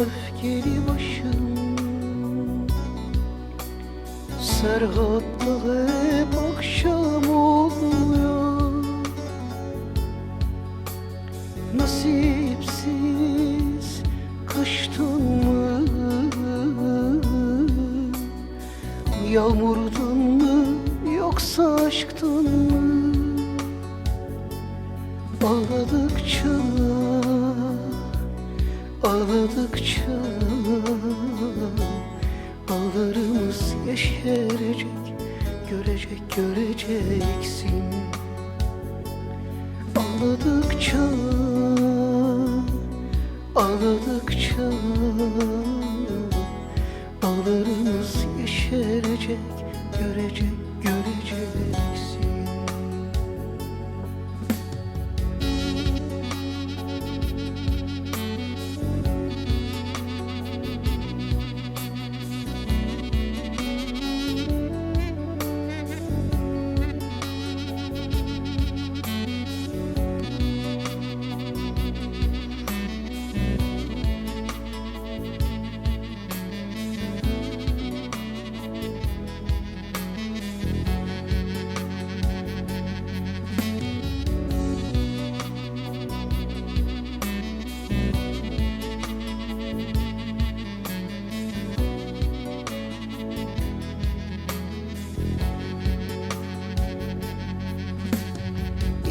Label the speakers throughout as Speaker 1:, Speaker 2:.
Speaker 1: öfkeli başım Serhat'ta hep akşam olmuyor Nasipsiz kaçtın mı? Yağmurdan mı yoksa aşktan mı? Ağladıkça mı Ağladıkça Ağlarımız yeşerecek Görecek göreceksin. Ağladıkça Ağladıkça Ağlarımız yeşerecek Görecek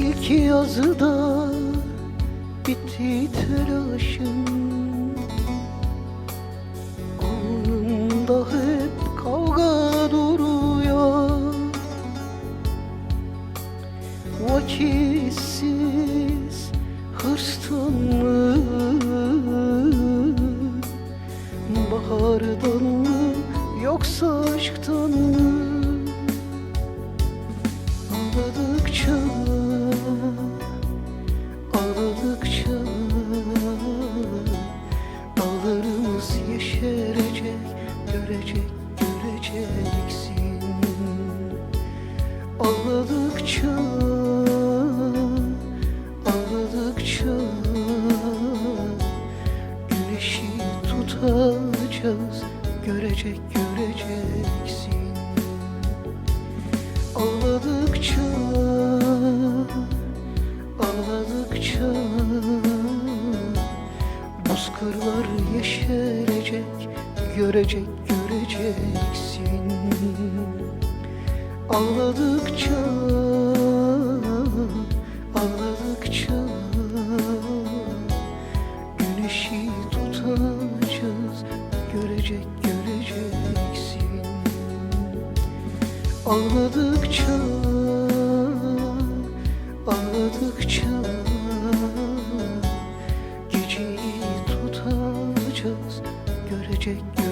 Speaker 1: İlk yazıda bitti telaşım Alnımda hep kavga duruyor. Vakitsiz hırstan Bahardan mı? Yoksa aşktan mı Görecek göreceksin. Ağladıkça Ağladıkça Güneşi tutacağız. Görecek göreceksin Görecek göreceksin. Ağladıkça Ağladıkça Güneşi tutacağız Görecek göreceksin. Ağladıkça Ağladıkça Geceyi tutacağız Görecek